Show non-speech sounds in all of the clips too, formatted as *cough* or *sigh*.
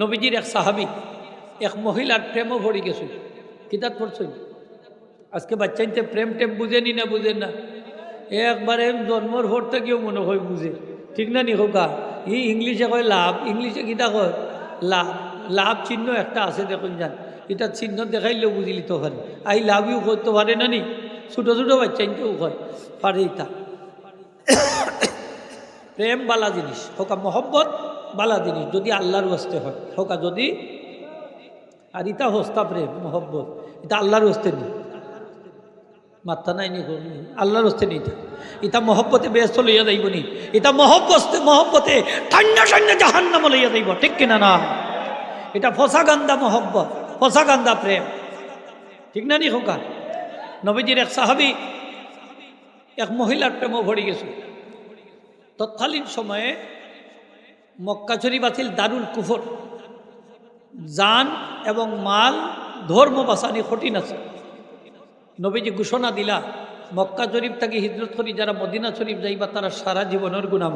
নবীজির এক সাহাবি, এক মহিলার প্রেমও ভরে গেছে। কিতাব পড়ছই আজকে বাচ্চাইতে প্রেম টেম বুঝেনি না বুঝেন না। একবারে জন্মর ভোর থেকেও মনে হয় বুঝে। ঠিক না নি হোকা ই ইংলিশে কয় লাভ, ইংলিশে কিতা কয়? লাভ লাভ চিহ্ন একটা আছে দেখুন যান এটা চিহ্ন দেখাইলেও বুঝিলি তো পারে। আই লাভ ইউ করতে পারে না নি? ছোটো ছোটো বাচ্চাইতেও কয়, পারে ইতা *coughs* প্রেম বালা জিনিস। হোকা মহব্বত বালা জিনিস, যদি আল্লাহর হস্তে হয়। হোকা যদি, আর ইটা হস্তা প্রেম মহব্বত। এটা আল্লাহর হস্তে নেই। মাত্রা নাই নি আল্লাহর হস্তে নেই ইটা মহব্বতে ব্যস্ত লইয়া যাইব নি। এটা মহব্বতে মহব্বতে ঠান্ডা ঠান্ডা জাহান্নাম লইয়া যাইব। ঠিক কিনা না? এটা ফসাগান্দা মহব্বত, ফসাগান্দা প্রেম। ঠিক না নি হোকা? নবীজির এক সাহাবি, এক মহিলার প্রেমও ভরে গেছে। তৎকালীন সময়ে মক্কা শরীফ আছিল দারুল কুফর। জান এবং মাল ধর্ম বাসানি কঠিন আছে। নবীজি ঘোষণা দিলা, মক্কা শরীফ থেকে হিজরত করি যারা মদিনা শরীফ যাইবা, তারা সারা জীবনের গুণাম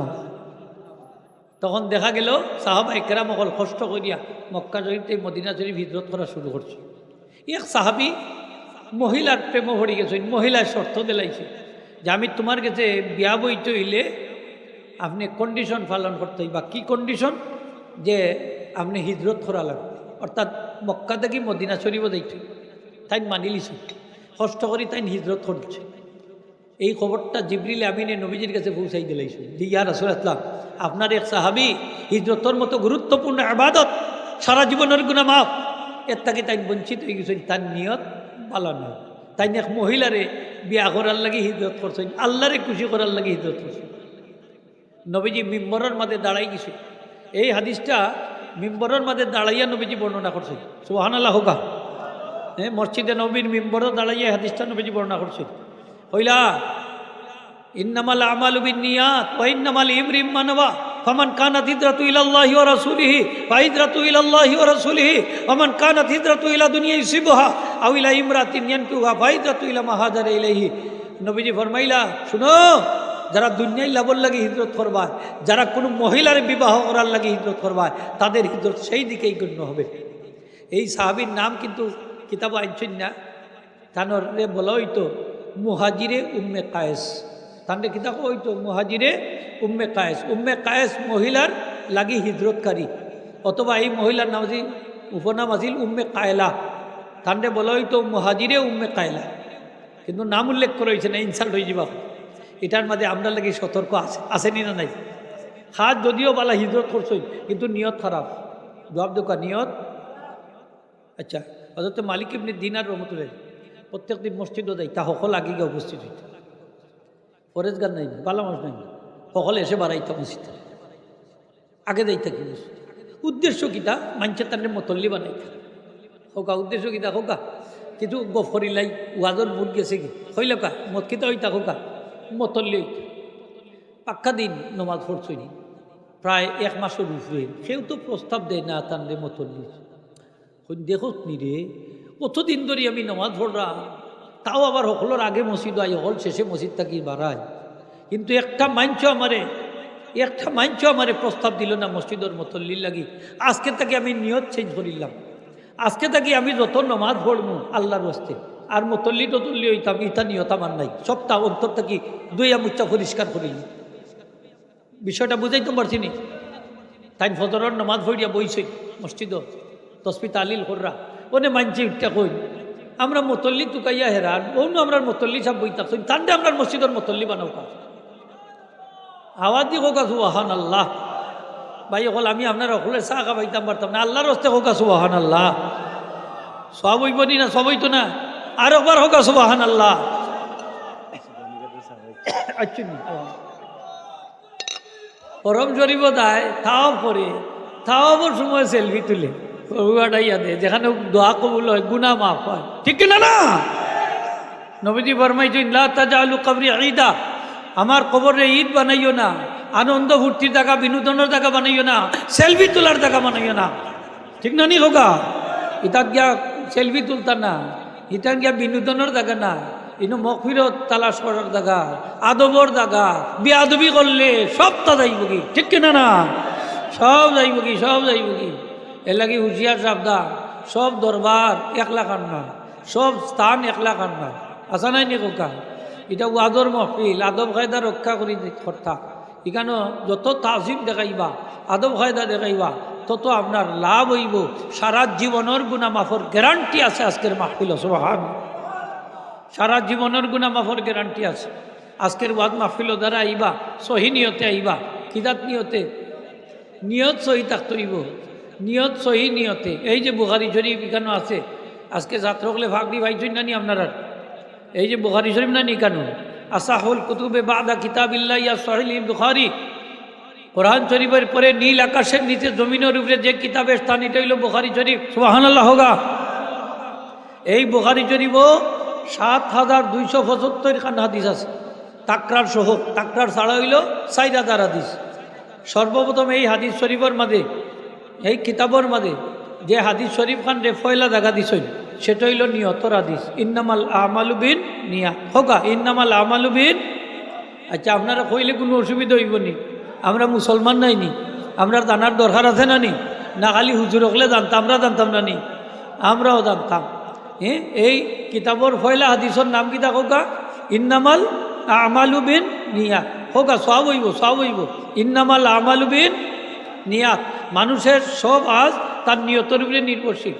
তখন দেখা গেল, সাহাবা একরাম অকল কষ্ট করিয়া মক্কা শরীফ থেকে মদিনা শরীফ হিজরত করা শুরু করছে। এক সাহাবি মহিলার প্রেম ভরে গেছে, মহিলার শর্ত দিলাইছে যে আমি তোমার কাছে বিয়া বইতে হইলে আপনি কন্ডিশন পালন করতে হইবা। কি কন্ডিশন যে আপনি হিজরত করা লাগবে অর্থাৎ মক্কা থেকে মদিনা শরীফ দেখছি তাই মানি লিছে। কষ্ট করি তাই হিজরত করছে। এই খবরটা জিবরিল আমিনে নবীজির কাছে পৌঁছাই দিলাইছে যে ইয়ার আসল আসলাম আপনার এক সাহাবি হিজরতর মতো গুরুত্বপূর্ণ আবাদত সারা জীবনের গুণা মাপ এর তাকে তাই বঞ্চিত হয়ে গেছেন। তার নিয়ত পালন তাই এক মহিলারে বিয়া করার লাগে হিজরত করছেন। আল্লাহরে খুশি করার লাগে হিজরত করছেন। নবীজি মিম্বরের মাঝে দাঁড়াই গেছে। এই হাদিসটা মিম্বরের মাঝে দাঁড়াইয়া নবীজি বর্ণনা করছে। সুহান আল্লাহ হোকা হ্যাঁ মসজিদে নবীর মিম্বরও দাঁড়াইয়া হাদিসটা নবীজি বর্ণনা করছে। হইলা ইন্নামাল আমাল ইন্নামাল ইমরিম মানবা ইলাল্লাহি ওয়া রাসূলিহি ফা হিজরাতু ইলাল্লাহি ওয়া রাসূলিহি ওয়া মান কানাত হিজরাতু ইলা দুনিয়া ইউসিবুহা আও ইলা ইমরাতিন ইয়ানকুহা ফা হিজরাতু ইলা মা হাজারা ইলাইহি। নবীজি ফরমাইলা, শুনো যারা দুনিয়ায় লাভর লাগে হিজরত করবা যারা কোনো মহিলার বিবাহ করার লাগে হিজরত করবা তাদের হিজরত সেই দিকেই গণ্য হবে। এই সাহাবির নাম কিন্তু কিতাব আনছেন না তানরে বলা হইতো মুহাজিরে উম্মে কায়েস। তানরে কিতাব হইতো মুহাজিরে উম্মে কায়েস। উম্মে কায়েস মহিলার লাগি হিজরতকারী। অথবা এই মহিলার নাম আছিল উপনাম আছিল উম্মে কায়লা। তানরে বলা হইতো মুহাজিরে উম্মে কায়লা। কিন্তু নাম উল্লেখ করা হয়েছে না ইনসাল্ট হয়ে যাবা। এটার মাঝে আমরা লাগি সতর্ক আছে, আসেনি না নাই? হাত যদিও বালা হিজরত করছই কিন্তু নিয়ত খারাপ। জবাব দোকা নিয়ত? আচ্ছা অথচ মালিক এমনি দিনার রহমতুল্লাহ, প্রত্যেক দিন মসজিদও দেয়, তা সকল আগে গিয়ে উপস্থিত হইত। ফরেজ গান নাই, বালা মাস নাই। সকলে এসে বাড়াইতা মসজিদ। আগে দেয় থাকি উদ্দেশ্য কিতা মানছে তার মতল্লি বানাইতা। হোকা, উদ্দেশ্য কিতা হোকা। কিন্তু গফরিলাই ওয়াজর মুড গেছে কি? হইল কা? মত কিতা হইতা হোকা। মতল্লি পাক্কা দিন নমাজ পড়ছই প্রায় এক মাসের উপরে সেও তো প্রস্তাব দেয়, না তানরে মতল্লি দেখো নি রে, কতদিন ধরে আমি নমাজ পড়লাম। তাও আবার সকলের আগে মসজিদ আই হল শেষে মসজিদ থাকি বাড়ায়। কিন্তু একটা মাঞ্চ আমারে, একটা মাঞ্চ আমারে প্রস্তাব দিল না মসজিদের মতল্লির লাগি। আজকে থেকে আমি নিয়ত চেঞ্জ করিলাম। আজকে থেকে আমি যত নমাজ পড়ব আল্লাহর হস্তে। আর মতল্লি টতল্লি হইতাম ইতা নিয়ত আমার নাই। সপ্তাহ অন্তর থাকি দুই মুচ্চা পরিষ্কার করিলি বিষয়টা বুঝাইতে পারছি নি? তাই ফজরের নমাজ ভরিয়া বইছে মসজিদ তসপি তালিল কররা ওনে মানছি উঠটা কই আমরা মতল্লি তুকাইয়া হেরান। ওনো আমরা মতল্লি সব বই থাকছি তান্ডে আমরা মসজিদের মতল্লি বানাও কাজ আওয়াজ দি হোক সুবাহান আল্লাহ ভাই হল আমি আপনার অকলের চা খাবাইতাম পারতাম না। আল্লাহর হস্তে হোক সুবাহান আল্লাহ সব হইব নি না? সব হইতো না? আর একবার হোক সুবাহান আল্লাহ পরম শরীফ দায়, তাও পরে, তাও সময় সেলফি তুলে। রবিবারটাইয়া দে যেখানে দোয়া কবুল হয় গুনা মাফ হয়। ঠিক না না? নবীজি বর্মাইছেন আলু কবরি ঈদা। আমার কবরে ঈদ বানাইও না, আনন্দ ফুর্তির জায়গা, বিনোদনের জায়গা বানাইও না সেলফি তোলার জায়গা বানাইও না। ঠিক না নি, হোগা? ইটা গিয়া সেলফি তুলতাম না। ইটা গিয়া বিনোদনের জায়গা না ইনো মকফিরত তালাশ করার জায়গা আদবর জায়গা বিয়াদবি করলে সব তা যাইব কি? ঠিক কিনা না? সব যাইব কি, সব যাইব কি? এর লাগি হুঁশিয়ার সাবধান, সব দরবার একলা কান্না সব স্থান একলা কান্না আসা নাই নি কোকা? এটা ওয়াদর মহফিল, আদব কায়দা রক্ষা করি কর্তা। এখানে যত তাজিম দেখাইবা, আদব কায়দা দেখাইবা, তত আপনার লাভ হইব। সারা জীবনের গুণা মাফর গ্যারান্টি আছে আজকের মাহফিল, সুবাহান। সারা জীবনের গুণা মাফর গ্যারান্টি আছে। আজকের ওয়াদ মাহফিল দ্বারা আইবা, সহি নিয়তে আইবা কিদাত নিয়তে? নিয়ত সহি থাকতে নিয়ত সহি নিয়তে। এই যে বুখারি শরীফ এখানে আছে, আজকে যাত্রকলে ভাগরি ভাইছই নানি আপনারা এই যে বুখারি শরীফ নানি কেন আসাহুল কুতুবে বাদা কিতাবিল্লা ইয়া সহিল বুখারি। কোরআন শরীফের পরে নীল আকাশের নিচে জমিনের উপরে যে কিতাবের স্থান, এটা হইল বুখারি শরীফ। সুবাহান্লাহ হোগা। এই বুখারি শরীফও সাত হাজার দুইশো পঁচাত্তর খান হাদিস আছে। তাকরার সহ, তাকরার ছাড়া হইল চার হাজার হাদিস। সর্বপ্রথম এই হাদিস শরীফের মাঝে, এই কিতাবর মাঝে যে হাদিস শরীফ খান রে ফয়লা জাগা সেটা হইল নিয়তর হাদিস। ইন্নামাল আমালুবিন নিয়া হোকা ইন্নামাল আমালুবিন আচ্ছা আপনারা কইলে কোনো অসুবিধা হইব নি। আমরা মুসলমান নাই নি। আমরা জানার দরকার আছে না নি? না খালি হুজুর হকলে জানতাম, আমরা জানতাম না নি। আমরাও জানতাম। হ্যাঁ এই কিতাবর ফয়লা হাদিসর নাম কিতা হোকা ইন্নামাল আমালুবিন নিয়া হোকা সব হইব সব হইব। ইন্নামাল আমালুবিন নিয়াত। মানুষের সব আজ তার নিয়তের উপরে নির্ভরশীল।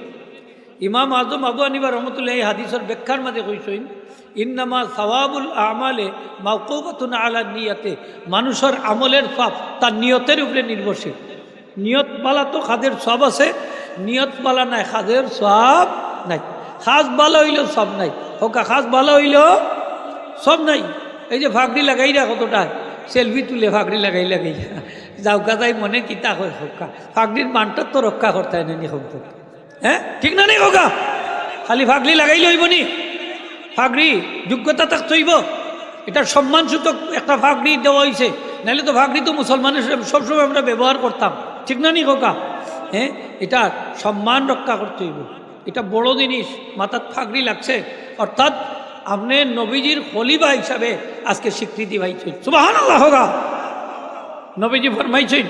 ইমাম আজম আবু আনিবা রহমতুল্লাহ এই হাদিসের ব্যাখ্যার মাঝে কইসইন ইন্নামা সওয়াবুল আমালে মাউকুবাতুন আলা নিয়াতে। মানুষের আমলের সব তার নিয়তের উপরে নির্ভরশীল। নিয়ত বালা তো খাদের সব আছে, নিয়ত বালা নাই, খাদের সব নাই। খাস বালা হইল সব নাই। হোকা, খাস বালা হইল সব নাই। এই যে ফাঁকড়ি লাগাই রা কতটা সেলফি তুলে ফাঁকড়ি লাগাই লাগাই। যাওকা যাই মনে কিতা হয় হোকা। ফাঁকড়ির মানটা তো রক্ষা করতে হয় না হোক। হ্যাঁ ঠিক না নেই হোকা খালি ফাগলি লাগাই লইব নি। ফাঁকড়ি যোগ্যতা তাক চইব এটা সম্মানসূচক একটা ফাঁকড়ি দেওয়া হয়েছে নাহলে তো ফাঁকড়ি তো মুসলমানের সবসময় আমরা ব্যবহার করতাম। ঠিক না নি হোকা হ্যাঁ এটা সম্মান রক্ষা করতে হইব। এটা বড় জিনিস। মাথার ফাঁকড়ি লাগছে। অর্থাৎ আপনি নবীজির খলিফা হিসাবে আজকে স্বীকৃতি পাইছেন। সুবাহান আল্লাহ হোগা নবীজি ফরমাইছেন,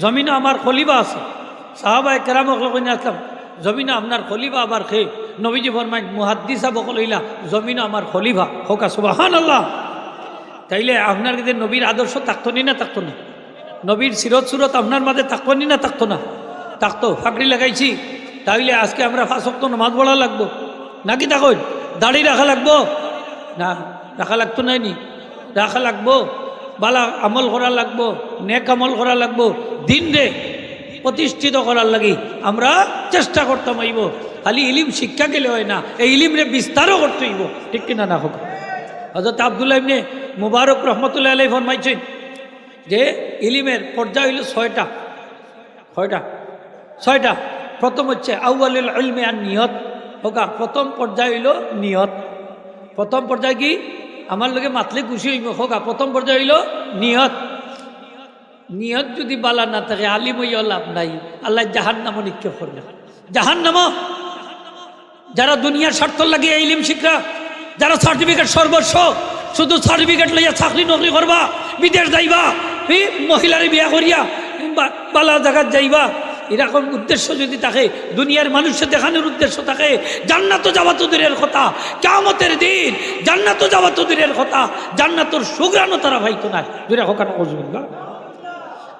জমিনে আমার খলিফা আছে। সাহাবায় কেরাম আসলাম। জমিনে আপনার খলিফা আবার খেয়ে নবীজি ফরমাই মুহাদ্দিসা বকল হইলা, জমিনে আমার খলিফা, হোকা সুবাহান আল্লাহ তাইলে আপনার কাছে নবীর আদর্শ থাকতো নি না থাকতো না? নবীর সিরত সুরত আপনার মাঝে থাকতো নি না থাকতো না? থাকতো ফাঁকড়ি লাগাইছি। তাইলে আজকে আমরা ফাঁসক্ত নামাজ পড়া লাগবো। নাকি তখন দাড়ি রাখা লাগবো? না, রাখা লাগতো নাই নি। রাখা লাগবো। বালা আমল করা লাগবো, নেক আমল করা লাগবো। দিন রে প্রতিষ্ঠিত করার লাগি আমরা চেষ্টা করতাম আইব। খালি ইলিম শিক্ষা গেলে হয় না, এই ইলিম রে বিস্তারও করতে হইব। ঠিক কিনা না হোক? হজরত আবদুল্লাহ ইবনে মুবারক রহমতুল্লাহ আলাই ফরমাইছেন যে ইলিমের পর্যায় হইল ছয়টা। ছয়টা। ছয়টা। প্রথম হচ্ছে আউআলুল ইলমে আর নিয়ত। হোকা, প্রথম পর্যায় হইল নিয়ত। প্রথম পর্যায় কি? আমার লোকে মাতলে খুশি হইব। হোকা, প্রথম পর্যায় হইল নিয়ত। নিয়ত যদি বালা না থাকে আলিম হইয়া লাভ নাই। আল্লাহ জাহান নামও নিক্ষেপ করবে। জাহান নাম যারা দুনিয়ার স্বার্থ লাগিয়ে ইলিম শিক্ষা যারা সার্টিফিকেট সর্বস্ব, শুধু সার্টিফিকেট লইয়া চাকরি নকরি করবা, বিদেশ যাইবা মহিলারে বিয়া করিয়া বালা জায়গাত যাইবা, এরকম উদ্দেশ্য যদি থাকে, দুনিয়ার মানুষকে দেখানোর উদ্দেশ্য থাকে, জান্নাত যাওয়া তো দূরের কথা কেমতের দিন জান্নাত যাওয়া তো দূরের কথা, জান্নাতর সুগ্রাণও তারা ভাইতো না। দূরে হোকাটা বুঝবেন না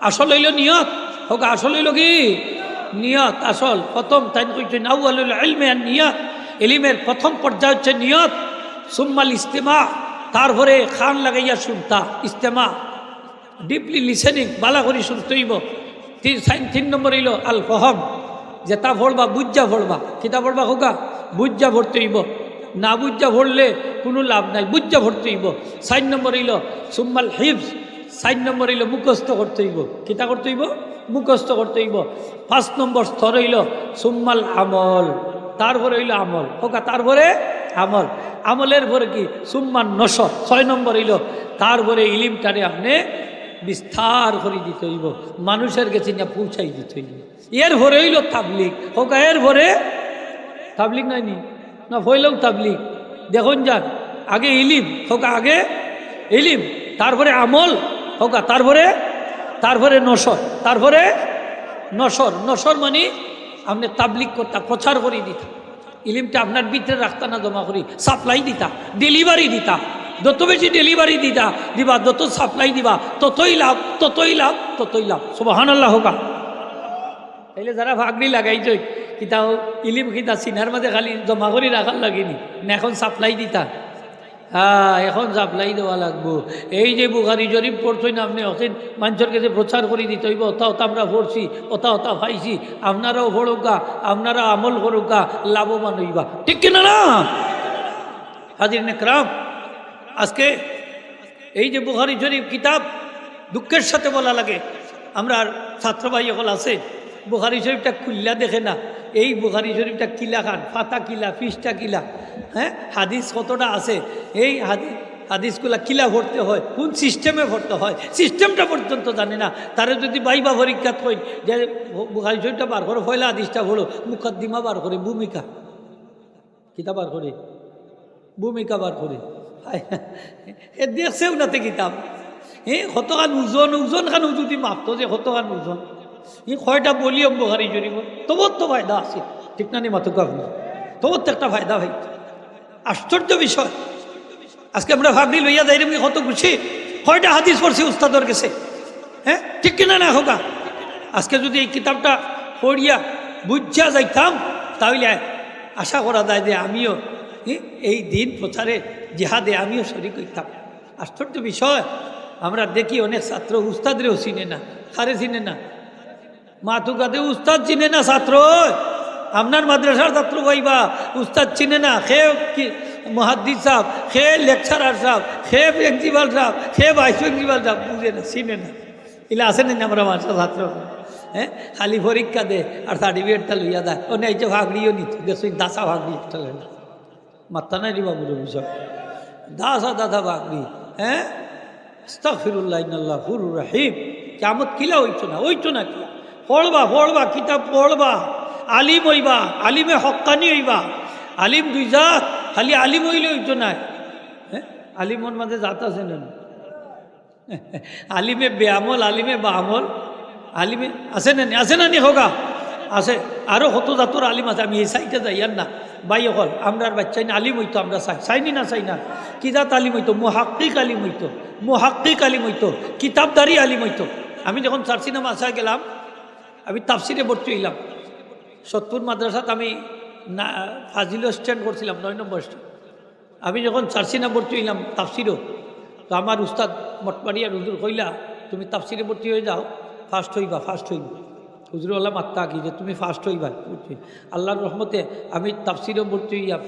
আসল হইল নিয়ত। হোক, আসল হইল কি? নিয়ত, আসল। প্রথম তাই ইলিমের প্রথম পর্যায় হচ্ছে নিয়ত। সুম্মাল ইস্তেমা। তারপরে খান লাগাইয়া শুনতা ইস্তেমা। ডিপলি লিসেনিং বালা করি শুনতে হইব তিন তিন নম্বর হইল আল ফহম যেটা ভরবা বুজ্জা ভরবা কিতা ভরবা হোকা? বুজ্জা ভরতে হইব না বুজ্জা ভরলে কোনো লাভ নাই বুজ্জা ভরতে হইব সাইন নম্বর হইল সুম্মাল হিফস সাইন নম্বর হইল মুখস্থ করতে হইব। কিতা করতে হইব? মুখস্থ করতে হইব। পাঁচ নম্বর স্তর হইল সুম্মাল আমল। তারপরে হইল আমল। হোকা তারপরে আমল। আমলের পরে কি? সুম্মান নশর ছয় নম্বর হইল, তারপরে ইলিমটারে আপনি বিস্তার করে দিতে হইব। মানুষের কাছে না পৌঁছাই দিতে হইব। এর ভরে হইল তাবলিক হোক এর ভরে তাবলিক নাই নি? না, হইলেও তাবলিক দেখুন যান। আগে ইলিম। হোক আগে ইলিম। তারপরে আমল। হোক তারপরে তারপরে নসর তারপরে নসর নসর মানে আপনি তাবলিক করতা, প্রচার করে দিতা, ইলিমটা আপনার ভিতরে রাখতা না, জমা করি, সাপ্লাই দিতা, ডেলিভারি দিতা, যত বেশি ডেলিভারি দিতা, দিবা, যত সাপ্লাই দিবা, ততই লাভ ততই লাভ ততই লাভ সুবাহান আল্লাহ হোকা তাইলে যারা ভাগনি লাগাইছে কিতা ইলিম কিতা, সিনার মাঝে খালি জমা করে রাখার লাগেনি না এখন সাপ্লাই দিতা। হ্যাঁ এখন সাপ্লাই দেওয়া লাগবো। এই যে বুখারি জরিপ পড়ছই না আপনি অসেন মানুষের কাছে প্রচার করে দিতে হইব। ওতা ওতা আমরা পড়ছি ওতা ওতা পাইছি। আপনারাও পড়ুকা আপনারা আমল করুকা লাভবান হইবা। ঠিক কিনা না? হাজির নেকরাম আজকে এই যে বুখারি শরীফ কিতাব, দুঃখের সাথে বলা লাগে। আমরা ছাত্র ভাই হল আছে, বুখারি শরীফটা খুল্লা দেখে না। এই বুখারি শরীফটা কিলা খান পাতা কিলা পিসটা কিলা হ্যাঁ? হাদিস কতটা আছে? এই হাদিস হাদিসগুলা কিলা ভরতে হয় কোন সিস্টেমে ভরতে হয়? সিস্টেমটা পর্যন্ত জানে না। তারে যদি বাইবা পরীক্ষা কই যে বুখারি শরীফটা বার করো পয়লা হাদিসটা ভরো মুকদ্দিমা বার করে ভূমিকা। কিতা বার করে। ভূমিকা বার করে। হায়, এ দেখছেও নাতে কিতাব। এ কতখান ওজন ওজন খান যদি মাপতো যে কতখান ওজন? ই কয়টা বলি অম্বহারি জরিব। তবুর তো ফায়দা আছে। ঠিক না নি মাতুক তবুর তো একটা ফায়দা ভাই আশ্চর্য বিষয়। আজকে আমরা ভাবনি লইয়া যাই রে কত খুশি কয়টা হাদিস পড়ছি উস্তাদর গেছে হ্যাঁ? ঠিক কিনা না হোকা আজকে যদি এই কিতাবটা পড়িয়া বুঝিয়া যাইতাম, তাহলে আশা করা যায় যে আমিও এই দিন প্রচারে জিহাদে আমিও শরিক হইতাম। আশ্চর্য বিষয়। আমরা দেখি অনেক ছাত্র উস্তাদরেও চিনে না, কারে চিনে না? মাতুকাতে উস্তাদ চিনে না ছাত্র? আপনার মাদ্রাসার ছাত্র ভাইবা উস্তাদ চিনে না, খে কি, মহাদ্দিস সাহেব, খে লেকচারার সাহেব, খে প্রিন্সিপাল সাহেব, খে ভাইস প্রিন্সিপাল সাহেব, বুঝে না, চিনে না। এগুলো আসেন না আমরা মাস্টার ছাত্র? হ্যাঁ? খালি পরীক্ষা দে, আর সার্টিফিকেটটা লইয়া দেয় ও নেই যে ভাগড়িও নিত দেখুন দাসা ভাগড়ি একটা লইলা মাত্তা নাই রে বাবুর বিষয় দাসা দাদা ভাগড়ি হ্যাঁ? আস্তাগফিরুল্লাহ, ইন্নাল্লাহ ফুরুর রাহিম। কেমত কিলা হইতো না হইতো না কিলা পড়বা পড়বা, কিতাব পড়বা, আলিম হইবা, আলিমে হক্কানি হইবা। আলিম দুই জাত, খালি আলিম হইলে হইতো না। হ্যাঁ আলিমর মাঝে জাত আছে না? আলিমে বেআমল, আলিমে বামল। আলিমে আছে না আছে না নি হোগা? আছে। আরও কত জাতর আলিম আছে? আমি এই সাইডে যাই আর না। বাই হল আমরার বাচ্চাই না আলিম হইতো, আমরা চাই। চাইনি না চাই না? কি জাত আলিম হইতো? মহাক্কিক আলিম হইতো। মহাক্কিক আলিম হইতো। কিতাবদারি আলিম হইতো। আমি যখন চারসিনা মাসা গেলাম আমি তাফসিরে ভর্তি হইলাম। সত্তর মাদ্রাসাত আমি না ফাজিল স্ট্যান্ড করছিলাম নয় নম্বর আমি যখন চারসিনা ভর্তি হইলাম তাফসিরও তো আমার উস্তাদ মটমারিয়া হুজুর কইলা তুমি তাফসিরে ভর্তি হয়ে যাও ফার্স্ট হইবা ফার্স্ট হইবা। হুজুর আল্লাহ মাত্তা কি যে তুমি ফার্স্ট হইবা। আল্লাহর রহমতে আমি তাফসিরও ভর্তি হইয়া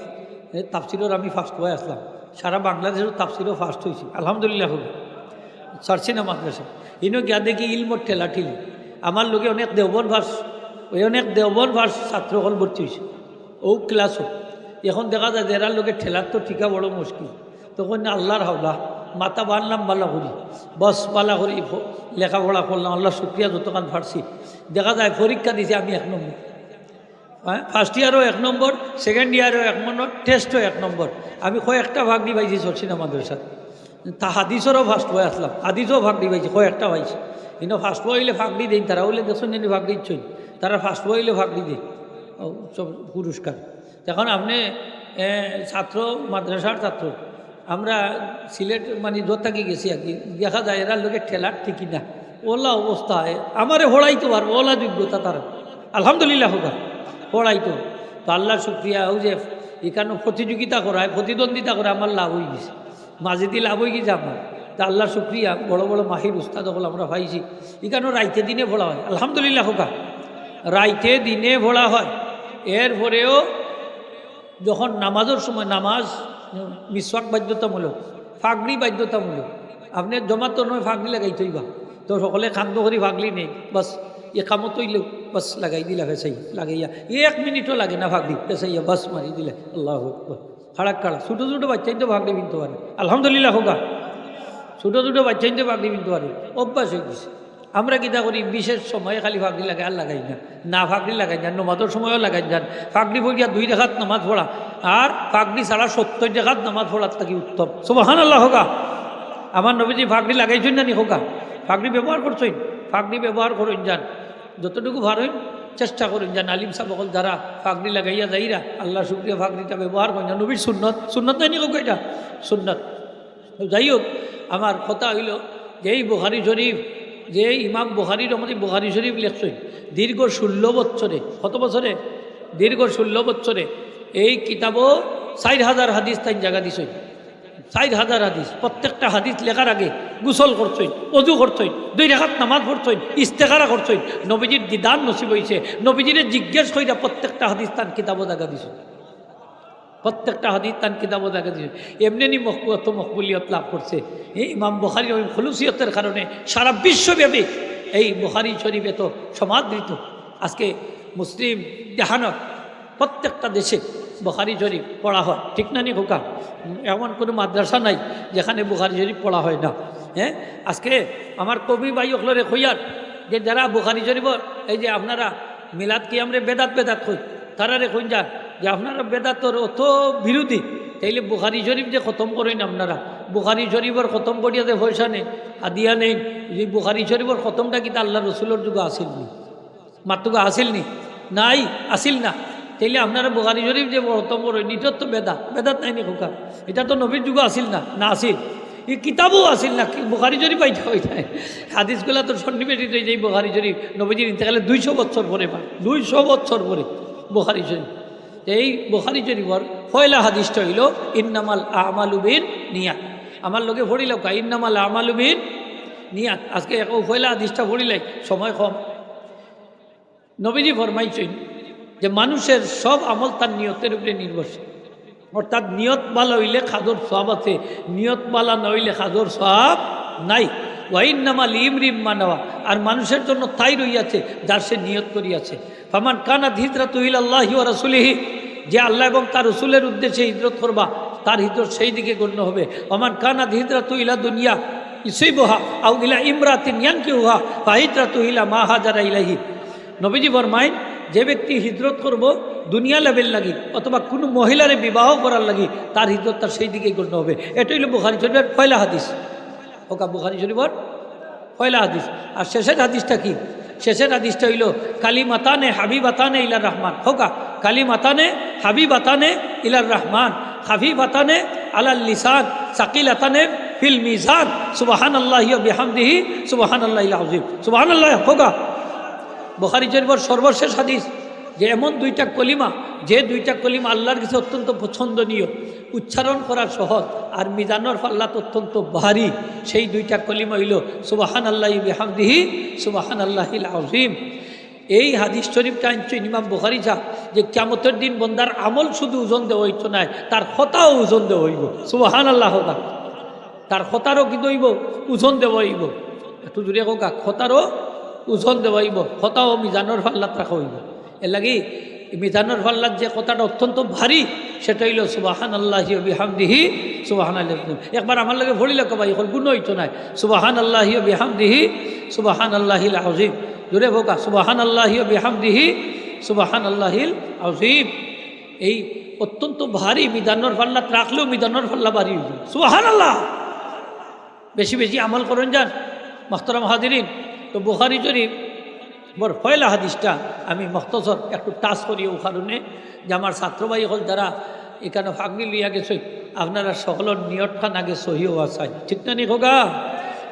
এ, তাফসিরও আমি ফার্স্ট হয়ে আসলাম। সারা বাংলাদেশের তাফসিরও ফার্স্ট হয়েছি আলহামদুলিল্লাহ হবে সারছিনা মাদ্রাসা। ইনো গিয়া দেখি ইলমর ঠেলা ঠেলি আমার লোকে অনেক দেওবন ভাস, ওই অনেক দেওবন ভাস ছাত্রসকল ভর্তি হয়েছে ও ক্লাসও এখন দেখা যায় যে এরার লোকে ঠেলার তো ঠিকা বড় মুশকিল। তখন আল্লাহর হাওলা মাথা বানলাম বালা করি, বস বালা করি লেখাপড়া করলাম, আল্লাহ শুক্রিয়া যতক্ষণ ফারছি দেখা যায় পরীক্ষা দিছে আমি এক নম্বর। হ্যাঁ ফার্স্ট ইয়ারও এক নম্বর সেকেন্ড ইয়ারও এক নম্বর টেস্টও এক নম্বর। আমি কয়েকটা ভাগ দি পাইছি সরছিনা মাদ্রাসাত। তা হাদিসেরও ফার্স্ট হয়ে আসলাম, হাদিসও ভাগ দি পাইছি কয়েকটা পাইছি। কিন্তু ফার্স্ট ভাগ দি দেন, তারা হইলে জানি ভাগ দিচ্ছই তারা ফার্স্ট ভাগ দি দেয় সব পুরস্কার। এখন আপনি ছাত্র, মাদ্রাসার ছাত্র, আমরা সিলেট মানে যথাকি গেছি আর কি, দেখা যায় এরা লোকে ঠেলার ঠিকই না। ওলা অবস্থা আমারে হড়াইতে পারব, ওলা যোগ্যতা তারা। আলহামদুলিল্লাহ হোক পড়াইতো তো আল্লাহ শুক্রিয়া, ও যে এখানে প্রতিযোগিতা করায়, প্রতিদ্বন্দ্বিতা করে আমার লাভ হয়ে গেছে। মাঝেদি লাভ হয়ে গেছে আমার। তা আল্লাহ শুক্রিয়া, বড় বড় মাহির উস্তাদ হল আমরা পাইছি এখানেও রাইতে দিনে ভোলা হয়। আলহামদুলিল্লাহ হোকা। রাইতে দিনে ভোলা হয়। এরপরেও যখন নামাজের সময় নামাজ মিসওয়াক বাধ্যতামূলক, ফাগড়ি বাধ্যতামূলক, আপনি জমাত নয়, ফাগড়ি লাগাই থইবা। তো সকলে খাদ্য করে ফাগলি নেই, বাস এ কামত হইলে, বাস লাগাই দিলা ফেসাই লাগাইয়া। এক মিনিটও লাগে না ফাগড়ি ফেসাইয়া, বাস মারি দিলে। আল্লাহ খাড়াক খাড়া ছোটো ছোটো বাচ্চাই তো ফাগড়ি কিনতে পারে। আলহামদুলিল্লাহ হোকা। ছোটো ছোটো বাচ্চাই তো ফাগড়ি কিনতে পারে অভ্যাস হয়ে গেছে। আমরা কিতা করি? বিশেষ সময়ে খালি ফাগড়ি লাগাই, আর লাগাই না। না ফাগড়ি লাগাই যান নমাজের সময়ও লাগাই যান ফাগড়ি পড়িয়া দুই রেখাত নামাজ পড়া, আর ফাগড়ি ছাড়া সত্তর রেখাত নামাজ পড়ার থাকি উত্তম? সুবাহান আল্লাহ হোকা আমার নবীজি ফাগড়ি লাগাইছেন না নি হোকা ফাগড়ি ব্যবহার করছেন? ফাগড়ি ব্যবহার করেন যান। যতটুকু ভার হইন চেষ্টা করুন যান। আলিম সাহেব সকল যারা ফাগড়ি লাগাইয়া যাইরা আল্লাহ শুক্রিয়া ফাগড়িটা ব্যবহার করেন। নবীর সুন্নত। সুন্নত নাই নিক এটা? সুন্নত। যাই হোক আমার কথা হইল যে এই বুখারি শরীফ যে ইমাম বুখারির আমাদের বুখারি শরীফ লেখছেন, দীর্ঘ ষোলো বছরে কত বছরে দীর্ঘ ষোলো বছরে এই কিতাবও ষাট হাজার হাদিস তাই জায়গা দিছেন। ষাট হাজার হাদিস, প্রত্যেকটা হাদিস লেখার আগে গুসল করছই অজু করছই দুই রেখাত নামাজ পড়ছই ইস্তেকারা করছই নবীজির দিদান নসিব হয়েছে নবীজিরে জিজ্ঞেস কইরা প্রত্যেকটা হাদিস তার কিতাবও জায়গা দিছে প্রত্যেকটা হাদিস তার কিতাবও দেখা দিয়েছে এমনি নি মকবুত মকবুলিয়ত লাভ করছে। এই ইমাম বুখারি ওই খলুসিয়তের কারণে সারা বিশ্বব্যাপী এই বুখারি শরীফ এত সমাদৃত। আজকে মুসলিম জাহানত প্রত্যেকটা দেশে বুখারি শরীফ পড়া হয়। ঠিক না নি খোকা? এমন কোনো মাদ্রাসা নাই যেখানে বুখারি শরীফ পড়া হয় না। হ্যাঁ? আজকে আমার কবি ভাই ওখলরে খইয়ার যে যারা বুখারি শরীফ, এই যে আপনারা মিলাদ কি আমরা বেদাত বেদাত হই তারা রে যান যে আপনারা বেদাতর অত বিরোধী, তাইলে বুখারি শরীফ যে খতম করেন আপনারা। বুখারি শরীফের খতম করিয়া যে পয়সা নেই আদিয়া নেই, যে বুখারি শরীফের খতমটা কিন্তু আল্লাহ রসুলের যুগে আসিল নি? মাতুকে আসিল নি? নাই, আসিল না। তাইলে আপনারা বুখারি শরীফ যে খতম করেন এটার তো বেদাত বেদাত নাই নি খোকা। এটা তো নবীর যুগে আসিল না না আসিল। এই কিতাবও আসিল না বুখারি শরীফ পাইতে হয়ে যায় হাদিসগুলা তো সন্নিবেশিত হয়ে যায়, বুখারি শরীফ। নবীজির ইন্তেকালে দুইশো বছর পরে পায়, দুইশো বছর পরে বুখারি শরীফ। এই বুখারি শরীফর ফয়লা হাদিসটা হইল, ইন্নামাল আমালুবিন নিয়াত। আমার লোকে ভরিল কা ইন্নামাল আমালুবিন নিয়াত। আজকে এক ফয়লা হাদিসটা ভরিলাই সময় কম। নবীজি ফরমাইছেন যে, মানুষের সব আমল তার নিয়তের উপরে নির্ভরশীল। অর্থাৎ নিয়ত বালা হইলে খাদর সব আছে, নিয়ত বালা নইলে খাদর সব নাই। ওয়াইন্নামা লিম রিম মানাওয়া। আর মানুষের জন্য তাই রইয়াছে, যার সে নিয়ত করিয়াছে। ফামান কানা হিজরা তুহিল আল্লাহ ও রসুলিহি, যে আল্লাহ এবং তার রসুলের উদ্দেশ্যে হিজরত করবা, তার হিজরত সেই দিকে গণ্য হবে। অমান কানা হিজরা তুহিলা দুনিয়া ইসই বহা আউ ইলা ইমরাতিন ইয়ানকি উহা ফাহিজরা তুহিলা মা হাজারা ইলাহি নবীজি বরমাইন যে ব্যক্তি হিজরত করব দুনিয়া লেভেল লাগি, অথবা কোনো মহিলারে বিবাহ করার লাগি, তার হিজরত তার সেই দিকেই গণ্য হবে। এটা হইল বুখারি শরীফের পয়লা হাদিস। ওকা বুখারি শরীফর পয়লা হাদিস। আর শেষের হাদিসটা কি? শেষের হাদিসটা হইল কালী মাতানে হাবি বাতানে ইলার রহমান। হোকা কালী মাতানে হাবি বাতানে ইলার রহমান। হাবি বাতানে আলাল লিসান সাকিল আতানে ফিল মিজান। সুবাহান আল্লাহ বিহামদিহি সুবাহান আল্লাহ আজিম সুবাহান আল্লাহ হোকা বখারি শরীফর সর্বশেষ হাদিস যে এমন দুইটা কলিমা, যে দুইটা কলিমা আল্লাহর কাছে অত্যন্ত পছন্দনীয়। উচ্চারণ করা সহজ আর মিজানোর ফাল্লাত অত্যন্ত ভারী। সেই দুইটা কলিমা হইল সুবাহান আল্লাহ বিহামদিহি সুবাহান আল্লাহিল আজিম এই হাদিস শরীফটা আনছেন ইমাম বুখারি যা, যে কেমতের দিন বন্দার আমল শুধু ওজন দেওয়া হইতো না, তার কথাও ওজন দেওয়া হইব। সুবাহান আল্লাহ তার খতারও কি দইব ওজন দেওয়াইব একটু দূরে হোক খতারও ওজন দেওয়াইব খতাও মিজানোর ফাল্লাত রাখা হইব। এর লাগি মিজানোর ফাল্লাত যে কথাটা অত্যন্ত ভারী, সেটা হইল সুবাহান আল্লাহ বিহামদিহি সুবাহান আল্লাহ একবার আমার লাগে ভরি লোক ভাই এখন গুণ হইতো নাই। সুবাহান আল্লাহ বিহামদিহি সুবাহান আল্লাহিল আজিম দূরে ভোকা সুবাহান আল্লাহ বিহামদিহি সুবাহান আল্লাহিল আজিম এই অত্যন্ত ভারী মিজানোর ফাল্লাত রাখলেও মিজানোর ফাল্লা ভারী হইব সুবাহান আল্লাহ বেশি বেশি আমল করেন যান মখতরাম হাজিরিন। তো বুখারি শরীফ বর পয়লা হাদিসটা আমি মখতসর একটু টাচ করি ও কারণে যে আমার ছাত্রবাহী হল যারা এখানে ফাগনি লিয়া গেছে আপনারা সকলের নিয়ত খান আগে সহি ঠিক না নি হোগা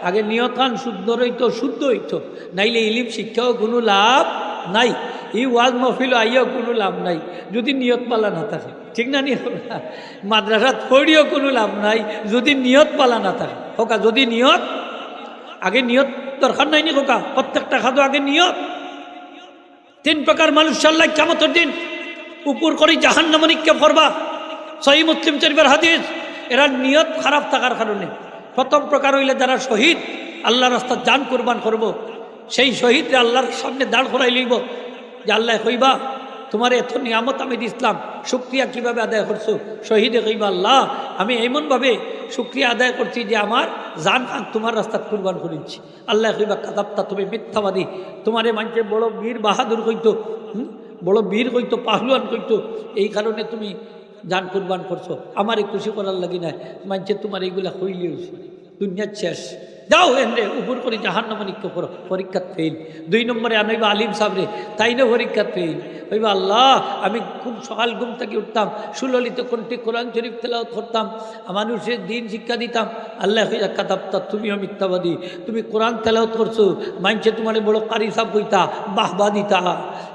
আগে নিয়ত খান শুদ্ধ রইতো শুদ্ধ হইতো নাইলে ইলিম শিক্ষাও কোনো লাভ নাই। এই ওয়াজ মহফিল আইয়াও কোনো লাভ নাই। যদি নিয়ত পালা না থাকে ঠিক না নি হোগা মাদ্রাসাত পড়িও কোনো লাভ নাই। যদি নিয়ত পালা না থাকে হোকা যদি নিয়ত, আগে নিয়ত দরকার নাই নি খোকা, প্রত্যেকটা খাদো আগে নিয়ত তিন প্রকার মানুষ সাল্লাহ কেমতর দিন উপর করি জাহান নামনিককে ফরবা সহি মুসলিম চরিবার হাদিস, এরা নিয়ত খারাপ থাকার কারণে। প্রথম প্রকার হইলে যারা শহীদ আল্লাহ রাস্তা যান কোরবান করব। সেই শহীদরা আল্লাহর সামনে দাঁড় করাই লইব, যে আল্লাহ কইবা তোমার এত নিয়ামত আমি দিসলাম শুক্রিয়া কীভাবে আদায় করছ? শহীদে কইবা আল্লাহ। আমি এমনভাবে শুক্রিয়া আদায় করছি যে আমার জান খান তোমার রাস্তা কুরবান করেছি আল্লাহ কইবা কাদাপ্তা তুমি মিথ্যাবাদী। তোমারে মানছে বড় বীর বাহাদুর কইতো? বড় বীর কইতো, পাহলুয়ান কইতো, এই কারণে তুমি জান কুরবান করছ। আমারে খুশি করার লাগি না মানছে তোমার এইগুলা হইলে দুনিয়ার শেষ। যাও এনে উপর করে জাহান জাহান্ন পরীক্ষা করো পরীক্ষা ফেল দুই নম্বরে আনাইবা আলিম সাবরে তাই না পরীক্ষা ফেল হইবা আল্লাহ, আমি খুব সকাল ঘুম থেকে উঠতাম, সুললিত কণ্ঠে কোরআন শরীফ তেলাও করতাম, মানুষের দিন শিক্ষা দিতাম। আল্লাহ হইয়া তুমিও মিথ্যাবাদী, তুমি কোরআন তেলাও করছ মানছে তোমার বড় কারি সাপ হইতা বাহবা দিতা।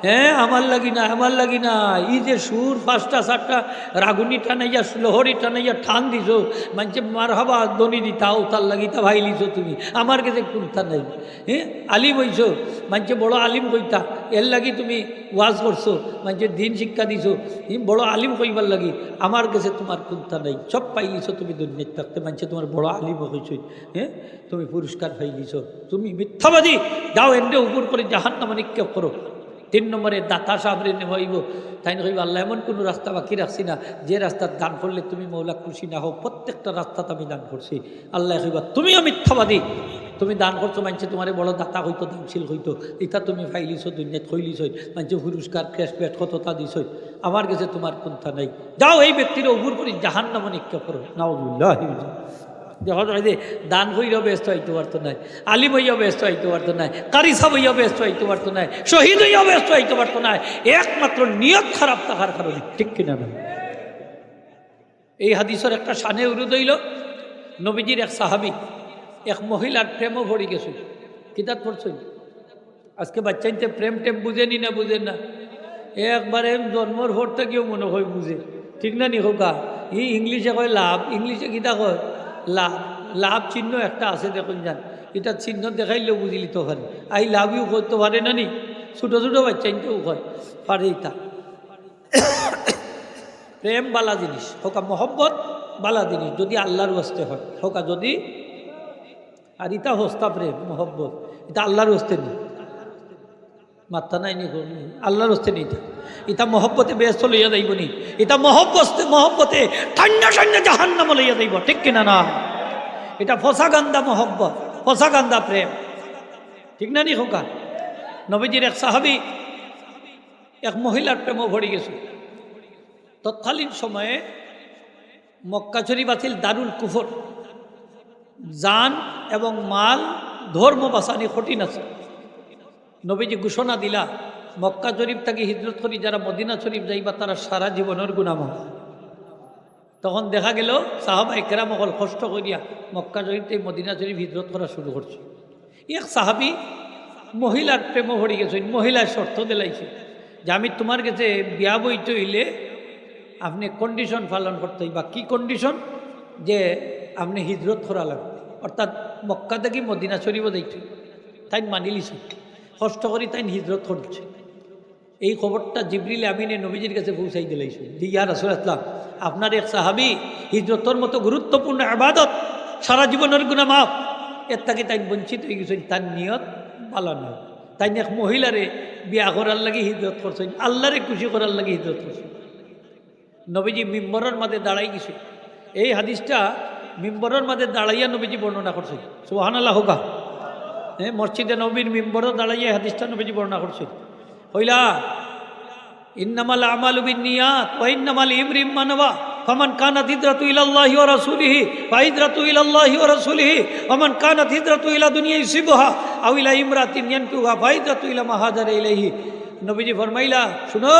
হ্যাঁ আমার লাগি না আমার লাগি না এই যে সুর পাঁচটা, সাতটা, রাগুনি টানাইয়া, লহরি টানাইয়া ঠান দিছো মানছে মার হাবা দনি দিতা ও তার লাগিতা ভাই লিছো তুমি। আমার কাছে কুর্তা নাই। হ্যাঁ আলিম হইছো, মানছে বড় আলিম কইতা, এর লাগি তুমি ওয়াজ করছ, মানছে দিন শিক্ষা দিছো বড় আলিম কইবার লাগি, আমার কাছে তোমার কুর্তা নাই। সব পাইলিছো তুমি দুর্নীত থাকতে, মানছে তোমার বড় আলিম হয়েছো হ্যাঁ তুমি পুরস্কার পাইলিছো তুমি মিথ্যাবাদী যাও এন্ডে উপর করে জাহান্ন নিক্ষেপ করো। তিন নম্বরে দাতা সাবরে হইব। তাই হইব আল্লাহ, এমন কোনো রাস্তা বাকি রাখছি না, যে রাস্তার দান করলে তুমি মৌলা খুশি না হও, প্রত্যেকটা রাস্তাতে আমি দান করছি। আল্লাহ হইবা তুমিও মিথ্যাবাদী। তুমি দান করছ মানছে তোমার বড় দাতা হইতো, দানশীল হইতো। এটা তুমি ফাইলিছ, দুনিয়াত থইলিছ মানছে পুরস্কার, ক্যাশ পেট কতটা দিছ আমার কাছে তোমার কোনটা নাই। যাও এই ব্যক্তির অভুর করি জাহান নাম নিক্ষেপ করো। নাউজুল্লাহ যখন হয় যে দান হইয়াও ব্যস্ত হইতে পারতো নাই, আলিম হইয়াও ব্যস্ত হইতে পারতো নাই, কারি সাহ হইয়াও ব্যস্ত হইতে পারতো নাই, শহীদ হইয়াও ব্যস্ত হইতে পারতো না একমাত্র নিয়ত খারাপ থাকার কারণে, ঠিক কিনা না এই হাদিসের একটা সানে উরুদ হইল, নবীজির এক সাহাবি, এক মহিলার প্রেমও ভরি গেছে, কিতাব পড়ছই আজকে বাচ্চাইতে প্রেম টেম বুঝেনি না বুঝেন না? একবারে জন্মর ভোর থেকেও মনে হয় বুঝে, ঠিক না নি হোকা ই ইংলিশে কয় লাভ, ইংলিশে কিতা কয়? লাভ লাভ চিহ্ন একটা আছে দেখুন যান এটা চিহ্ন দেখাইলেও বুঝিলি তো পারে আই লাভ ইউ করতে পারে না নি? ছোটো ছোটো বাচ্চাইতেও কয়, পারে ইতা। প্রেম বালা জিনিস, হোকা মহব্বত বালা জিনিস, যদি আল্লাহর হস্তে হয়। হোকা যদি, আর ইতা হস্তা প্রেম, মহব্বত। এটা আল্লাহর হস্তে নেই। মাত্রা নাই নি আল্লাহর হস্তে নেই ইটা মহব্বতে ব্যস্ত লইয়া যাইব নি এটা মহব্বতে মহব্বতে ঠান্ডা ঠান্ডা জাহান্নাম লইয়া যাইব। ঠিক কিনা না? এটা ফসাগান্দা মহব্বত, ফসাগান্দা প্রেম। ঠিক না নি হোকা নবীজির এক সাহাবি, এক মহিলার প্রেমও ভরে গেছে। তৎকালীন সময়ে মক্কা শরীফ আছিল দারুল কুফর, জান এবং মাল ধর্ম বাসানি কঠিন আছে। নবীজি ঘোষণা দিলা, মক্কা শরীফ থেকে হিজরত করি, যারা মদিনা শরীফ যাইবা, তারা সারা জীবনের গুণাম তখন দেখা গেল, সাহাবা একরাম অকল কষ্ট করিয়া মক্কা শরীফ থেকে মদিনা শরীফ হিজরত করা শুরু করছে। এক সাহাবি মহিলার প্রেম হরি গেছে, মহিলার শর্ত দিলাইছে যে আমি তোমার কাছে বিয়া বইতে হইলে আপনি কন্ডিশন পালন করতে হইবা। কি কন্ডিশন যে আপনি হিজরত করা লাগবে। অর্থাৎ মক্কা থেকে মদিনা শরীফও দেখছি তাই মানি লিছে কষ্ট করি, তাই হিজরত করছে এই খবরটা জিবরিল আমিনে নবীজির কাছে পৌঁছাই দিলাইছে যে ইয়া রাসুল আসলাম আপনার এক সাহাবি হিজরতর মতো গুরুত্বপূর্ণ আবাদত সারা জীবনের গুণা মাপ এর থেকে তাই বঞ্চিত হয়ে গেছেন, তার নিয়ত পালন হয় তাই এক মহিলারে বিয়া করার লাগে হিজরত করছেন, আল্লাহরে খুশি করার লাগে হিজরত করছেন। নবীজি মিম্বরের মাঝে দাঁড়াই গেছে। এই হাদিসটা মিম্বরের মাঝে দাঁড়াইয়া নবীজি বর্ণনা করছে সোহান আল্লাহ হোকা হ্যাঁ মসজিদে নবীর মিম্বরও দাঁড়াইয়া হাদিসটা নবীজি বর্ণনা করছে হইলা, ইন্নামাল আমাল নিয়াত ওয়া ইন্নামাল ইমরিম মানবা হিজরাতু ইলাল্লাহি ওয়া রাসূলিহি ফা হিজরাতু ইলাল্লাহি ওয়া রাসূলিহি, ওয়া মান কানাত হিজরাতু ইলা দুনিয়া আও ইলা ইমরাতিন ইয়ানকুহা ফা হিজরাতু ইলা মা হাজারা ইলাইহি। নবীজি ফরমাইলা, শুনো,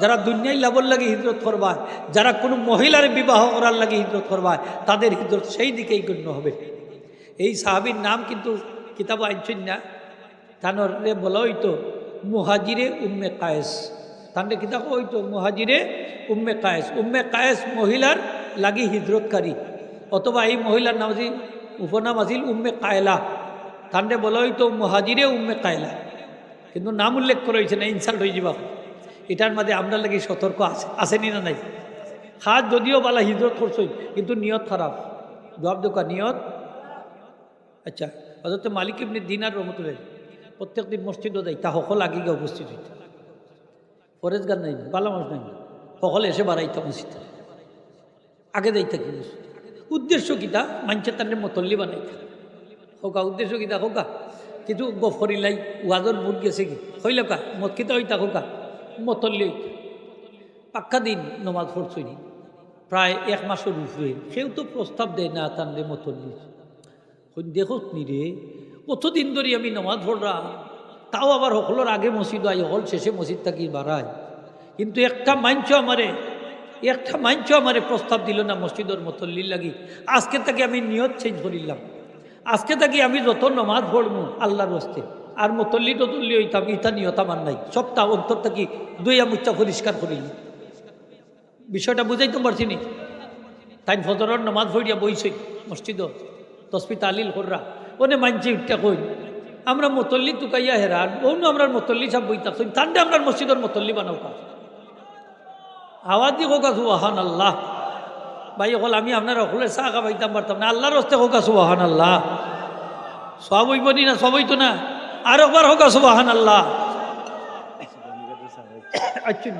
যারা দুনিয়ায় লাভর লাগে হিজরত করবা যারা কোনো মহিলার বিবাহ করার লাগে হিজরত করবা তাদের হিজরত সেই দিকেই গণ্য হবে। এই সাহাবির নাম কিন্তু কিতাব আনছেন না। তানরে বলা হইতো, মুহাজিরে উম্মে কায়েস। তাহলে কিতাব হইতো, মুহাজিরে উম্মে কায়েস। উম্মে কায়েস মহিলার লাগি হিজরতকারী। অথবা এই মহিলার নাম আছিল উপনাম আছিল উম্মে কায়লা। তাহলে বলা হইতো, মুহাজিরে উম্মে কায়লা। কিন্তু নাম উল্লেখ করা হয়েছে না, ইনসাল্ট হয়ে যাবা এটার মধ্যে আমরা লাগি সতর্ক আছে আসেনি না নাই? হাত যদিও বালা হিজরত করছই কিন্তু নিয়ত খারাপ। জবাব দোকা নিয়ত। আচ্ছা। অথচ মালিক ইবনে দিনার রহমতুল্লাহ প্রত্যেক দিন মসজিদও দেয় তা সকল আগে গিয়ে উপস্থিত হইত। ফরেজ গান নাই, বালা মানুষ নাই। সকলে এসে বাড়াইতাম মসজিদ। আগে দেয় থাকি উদ্দেশ্য কিতা মানছে তার মতল্লি বানাইতা। হোকা, উদ্দেশ্য কিতা হোকা। কিন্তু গফরিলাই ওয়াজর মুড গেছে কি? হইল কা? মত কিতা হইতা হোকা? মতল্লি হইতা। পাক্কা দিন নমাজ পড়ছই প্রায় এক মাসের উপরে কেউ তো প্রস্তাব দেয়, না তানরে মতল্লি দেখো নি রে? কতদিন ধরে আমি নমাজ পড়লাম, তাও আবার সকলের আগে মসজিদ আই হল শেষে মসজিদ থাকি বাড়ায়। কিন্তু একটা মাঞ্চ আমারে, একটা মাঞ্চ আমারে প্রস্তাব দিল না মসজিদের মতল্লির লাগি। আজকে থেকে আমি নিয়ত চেঞ্জ করিলাম। আজকে থেকে আমি যত নমাজ পড়ব আল্লাহর হস্তে, আর মতল্লি টতল্লি হইতাম, ইতা নিয়ত আমার নাই। সবটা অন্তর থাকি দুই মুচ্চা পরিষ্কার করিল বিষয়টা বুঝাইতে পারছি নি? তাই ফজরের নমাজ ভরিয়া বইছই মসজিদ তসপি তালিল কররা। ওনে মানছি উঠটা কই? আমরা মতল্লি তুকাইয়া হেরান। ওন আমরা মতল্লি সব বই থাকছি তান্ডে আমরা মসজিদের মতল্লি বানাও কা আওয়াজ দি হোক সুবাহান আল্লাহ ভাই হল আমি আপনার অকলে চা খাবাইতাম পারতাম না। আল্লাহর হস্তে হোক সুবাহান আল্লাহ সব হইব নি না সব হইতো না। আর একবার হোক সুবাহান আল্লাহ *coughs* আচ্ছা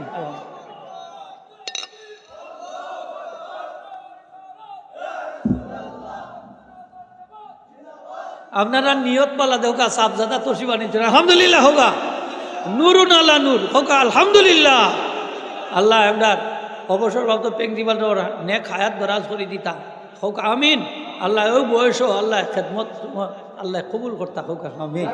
আপনারা নিয়ত পালা দেওকা সাবজাদা তসি বানিয়েছেন আলহামদুলিল্লাহ হোগা। নুরুন আল্লাহ নূর হোকা আলহামদুলিল্লাহ। আল্লাহ আপনার অবসরপ্রাপ্ত প্রিন্সিপাল নেক হায়াত দরাজ করে দিতা। হোক, আমিন। আল্লাহ ওই বয়স আল্লাহ খেদমত, আল্লাহ কবুল করতা, হোক, আমিন।